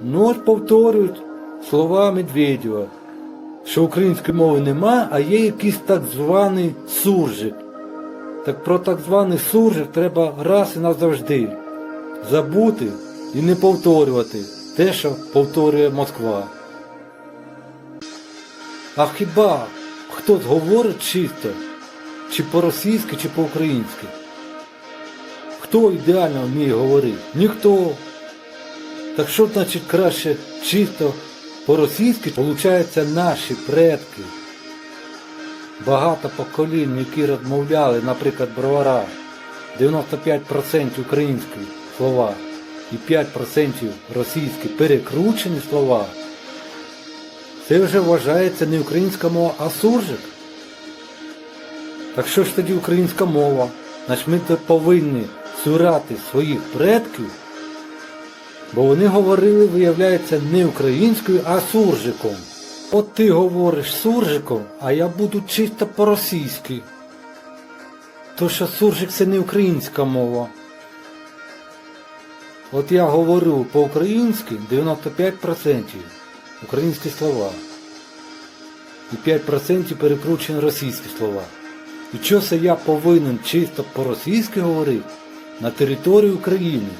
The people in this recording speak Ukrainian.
Ну от повторюють слова Медведєва, що української мови нема, а є якийсь так званий суржик. Так про так званий суржик треба раз і назавжди забути і не повторювати те, що повторює Москва. А хіба хтось говорить чисто, чи по-російськи, чи по-українськи? Хто ідеально вміє говорити? Ніхто. Так що значить краще чисто по-російськи, получається наші предки. Багато поколінь, які розмовляли, наприклад, бровара, 95% українські слова і 5% російські перекручені слова. Це вже вважається не українська мова, а суржик. Так що ж тоді українська мова? Значить ми повинні сурати своїх предків, бо вони говорили, виявляється, не українською, а суржиком. От ти говориш суржиком, а я буду чисто по-російськи. То що суржик це не українська мова. От я говорю по-українськи 95% українські слова. І 5% перекручені російські слова. І що це я повинен чисто по-російськи говорити на території України?